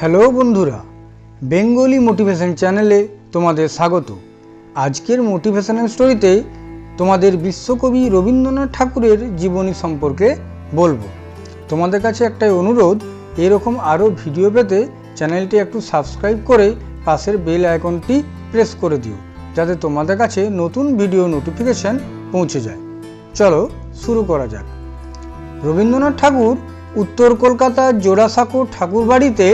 Hello বন্ধুরা, Bengali motivation চ্যানেলে তোমাদের স্বাগত। আজকের মোটিভেশনাল স্টোরিতে তোমাদের বিশ্বকবি রবীন্দ্রনাথ ঠাকুরের জীবনী সম্পর্কে বলব। তোমাদের কাছে একটাই অনুরোধ, এরকম আরও ভিডিও পেতে চ্যানেলটি একটু সাবস্ক্রাইব করে পাশের বেল আইকনটি প্রেস করে দিও, যাতে তোমাদের কাছে নতুন ভিডিও নোটিফিকেশান পৌঁছে যায়। চলো শুরু করা যাক। রবীন্দ্রনাথ ঠাকুর উত্তর কলকাতার জোড়াসাঁকো ঠাকুরবাড়িতে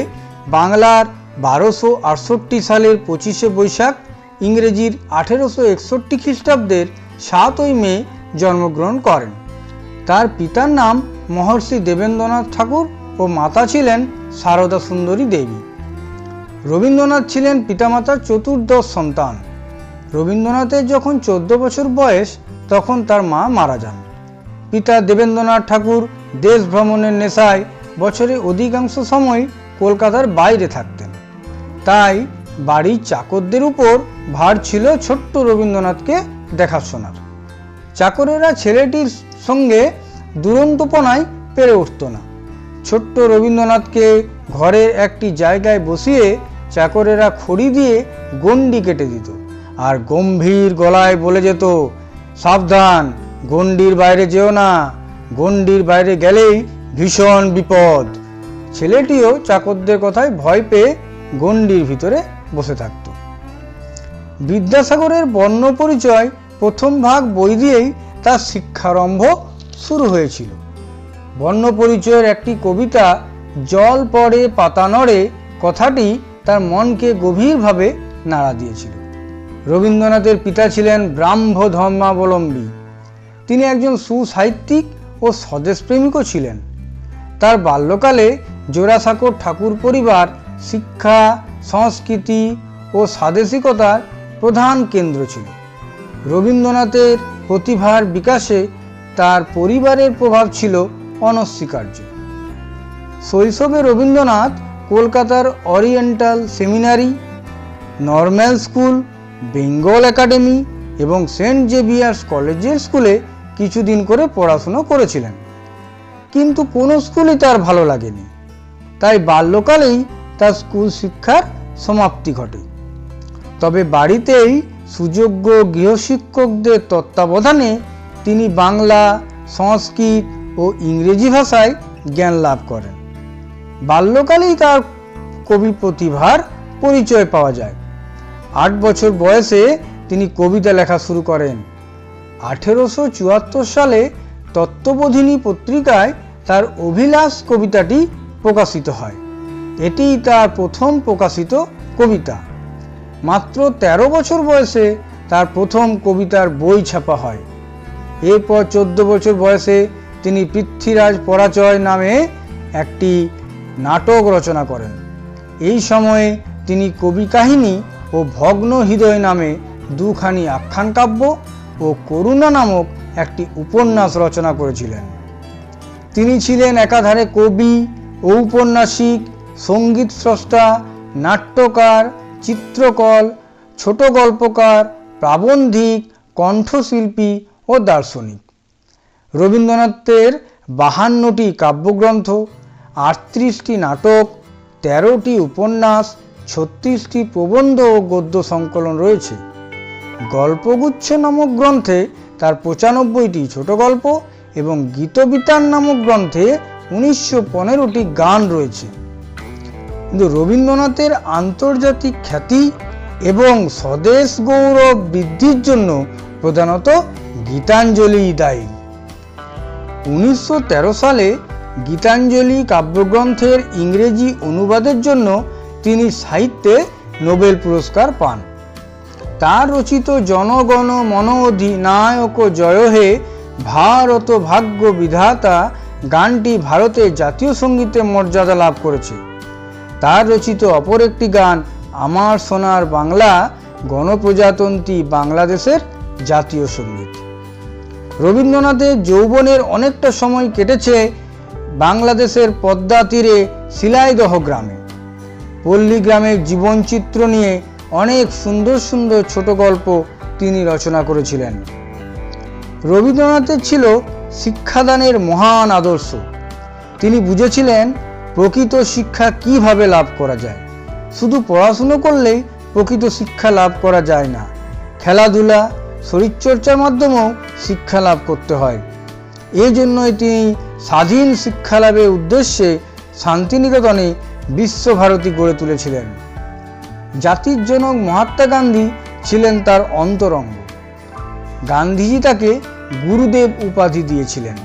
বাংলার বারোশো আটষট্টি সালের পঁচিশে বৈশাখ, ইংরেজির আঠেরোশো একষট্টি খ্রিস্টাব্দের সাতই মে জন্মগ্রহণ করেন। তার পিতার নাম মহর্ষি দেবেন্দ্রনাথ ঠাকুর ও মাতা ছিলেন সারদা সুন্দরী দেবী। রবীন্দ্রনাথ ছিলেন পিতামাতার চতুর্দশ সন্তান। রবীন্দ্রনাথের যখন চোদ্দ বছর বয়স, তখন তার মা মারা যান। পিতা দেবেন্দ্রনাথ ঠাকুর দেশ ভ্রমণের নেশায় বছরে অধিকাংশ সময় কলকাতার বাইরে থাকতেন। তাই বাড়ির চাকরদের উপর ভার ছিল ছোট্ট রবীন্দ্রনাথকে দেখাশোনার। চাকরেরা ছেলেটির সঙ্গে দুরন্তপনায় পেরে উঠত না। ছোট্ট রবীন্দ্রনাথকে ঘরের একটি জায়গায় বসিয়ে চাকরেরা খড়ি দিয়ে গণ্ডি কেটে দিত আর গম্ভীর গলায় বলে যেত, সাবধান, গণ্ডির বাইরে যেও না। গণ্ডির বাইরে গেলেই ভীষণ বিপদ। ছেলেটিও চাকরদের কথায় ভয় পেয়ে গণ্ডির ভিতরে বসে থাকত। বিদ্যাসাগরের বর্ণ পরিচয় প্রথম ভাগ বই দিয়েই তার শিক্ষারম্ভ শুরু হয়েছিল। বর্ণ পরিচয়ের একটি কবিতা জল পড়ে পাতা নড়ে কথাটি তার মনকে গভীরভাবে নাড়া দিয়েছিল। রবীন্দ্রনাথের পিতা ছিলেন ব্রাহ্ম ধর্মাবলম্বী তিনি একজন সুসাহিত্যিক ও স্বদেশপ্রেমিকও ছিলেন। তার বাল্যকালে জোড়াসাঁকোর ঠাকুর পরিবার শিক্ষা, সংস্কৃতি ও স্বাদেশিকতার প্রধান কেন্দ্র ছিল। রবীন্দ্রনাথের প্রতিভার বিকাশে তার পরিবারের প্রভাব ছিল অনস্বীকার্য। শৈশবে রবীন্দ্রনাথ কলকাতার oriental seminary, normal school, Bengal academy এবং সেন্ট জেভিয়ার্স কলেজের স্কুলে কিছুদিন করে পড়াশুনো করেছিলেন। কিন্তু কোনো স্কুলই তার ভালো লাগেনি। তাই বাল্যকালেই তার স্কুল শিক্ষার সমাপ্তি ঘটে। তবে বাড়িতেই সুযোগ্য গৃহশিক্ষকদের তত্ত্বাবধানে তিনি বাংলা, সংস্কৃত ও ইংরেজি ভাষায় জ্ঞান লাভ করেন। বাল্যকালেই তার কবি প্রতিভার পরিচয় পাওয়া যায়। আট বছর বয়সে তিনি কবিতা লেখা শুরু করেন। আঠেরোশো চুয়াত্তর সালে তত্ত্ববোধিনী পত্রিকায় তার অভিলাষ কবিতাটি প্রকাশিত হয়। এটি তার প্রথম প্রকাশিত কবিতা। মাত্র ১৩ বছর বয়সে তার প্রথম কবিতার বই ছাপা হয়। এরপর চোদ্দ বছর বয়সে তিনি পৃথ্বীরাজ পরাজয় নামে একটি নাটক রচনা করেন। এই সময়ে তিনি কবি কাহিনী ও ভগ্ন হৃদয় নামে দুখানি আখ্যান কাব্য ও করুণা নামক একটি উপন্যাস রচনা করেছিলেন। তিনি ছিলেন একাধারে কবি, ঔপন্যাসিক, সংগীত স্রষ্টা, নাট্যকার, চিত্রকল, ছোট গল্পকার, প্রাবন্ধিক, কণ্ঠশিল্পী ও দার্শনিক। রবীন্দ্রনাথের বাহান্নটি কাব্যগ্রন্থ, আটত্রিশটি নাটক, তেরোটি উপন্যাস, ছত্রিশটি প্রবন্ধ ও গদ্য সংকলন রয়েছে। গল্পগুচ্ছ নামক গ্রন্থে তার পঁচানব্বইটি ছোট গল্প এবং গীতবিতান নামক গ্রন্থে উনিশশো পনেরোটি গান রয়েছে। কিন্তু রবীন্দ্রনাথের আন্তর্জাতিক খ্যাতি এবং স্বদেশ গৌরব বৃদ্ধির জন্য প্রধানত গীতাঞ্জলি দায়ী। উনিশশো তেরো সালে গীতাঞ্জলি কাব্যগ্রন্থের ইংরেজি অনুবাদের জন্য তিনি সাহিত্যে নোবেল পুরস্কার পান। তার রচিত জনগণ মন অধিনায়ক জয় হে, ভারত ভাগ্য বিধাতা, গানটি ভারতের জাতীয় সঙ্গীতে মর্যাদা লাভ করেছে। তার রচিত অপর একটি গান, আমার সোনার বাংলা, গণপ্রজাতন্ত্রী বাংলাদেশের জাতীয় সংগীত। রবীন্দ্রনাথের যৌবনের অনেকটা সময় কেটেছে বাংলাদেশের পদ্মা তীরে শিলাইদহ গ্রামে। পল্লী গ্রামের জীবনচিত্র নিয়ে অনেক সুন্দর সুন্দর ছোট গল্প তিনি রচনা করেছিলেন। রবীন্দ্রনাথের ছিল শিক্ষাদানের মহান আদর্শ। তিনি বুঝেছিলেন প্রকৃত শিক্ষা কীভাবে লাভ করা যায়। শুধু পড়াশুনো করলেই প্রকৃত শিক্ষা লাভ করা যায় না। খেলাধুলা, শরীরচর্চার মাধ্যমেও শিক্ষা লাভ করতে হয়। এই জন্যই তিনি স্বাধীন শিক্ষা লাভের উদ্দেশ্যে শান্তিনিকেতনে বিশ্বভারতী গড়ে তুলেছিলেন। জাতির জনক মহাত্মা গান্ধী ছিলেন তার অন্তরঙ্গ। গান্ধীজি তাকে গুরুদেব উপাধি দিয়েছিলেন।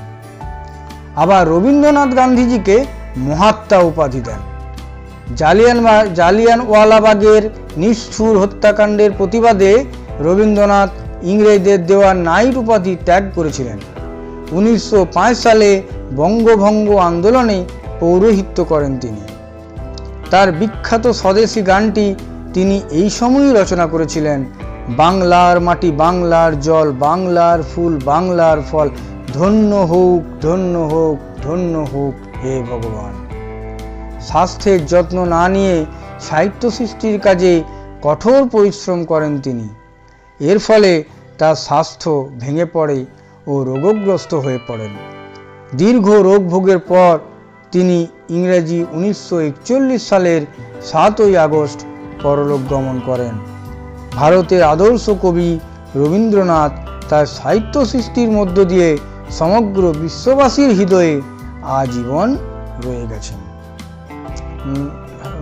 আবার রবীন্দ্রনাথ গান্ধীজিকে মহাত্মা উপাধি দেন। জালিয়ান জালিয়ানওয়ালাবাগের নিষ্ঠুর হত্যাকাণ্ডের প্রতিবাদে রবীন্দ্রনাথ ইংরেজদের দেওয়া নাইট উপাধি ত্যাগ করেছিলেন। উনিশশো পাঁচ সালে বঙ্গভঙ্গ আন্দোলনে পৌরোহিত্য করেন তিনি। তার বিখ্যাত স্বদেশী গানটি তিনি এই সময়ই রচনা করেছিলেন, বাংলার মাটি বাংলার জল, বাংলার ফুল, বাংলার ফল, ধন্য হোক ধন্য হোক ধন্য হোক হে ভগবান। স্বাস্থ্যের যত্ন না নিয়ে সাহিত্য সৃষ্টির কাজে কঠোর পরিশ্রম করেন তিনি। এর ফলে তার স্বাস্থ্য ভেঙে পড়ে ও রোগগ্রস্ত হয়ে পড়েন। দীর্ঘ রোগ ভোগের পর তিনি ইংরেজি উনিশশো একচল্লিশ সালের সাতই আগস্ট পরলোক গমন করেন। ভারতের আদর্শ কবি রবীন্দ্রনাথ তার সাহিত্য সৃষ্টির মধ্য দিয়ে সমগ্র বিশ্ববাসীর হৃদয়ে আজীবন রয়ে গেছেন।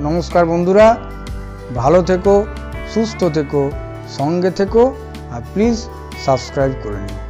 নমস্কার বন্ধুরা, ভালো থেকো, সুস্থ থেকো, সঙ্গে থেকো, আর প্লিজ সাবস্ক্রাইব করে নিন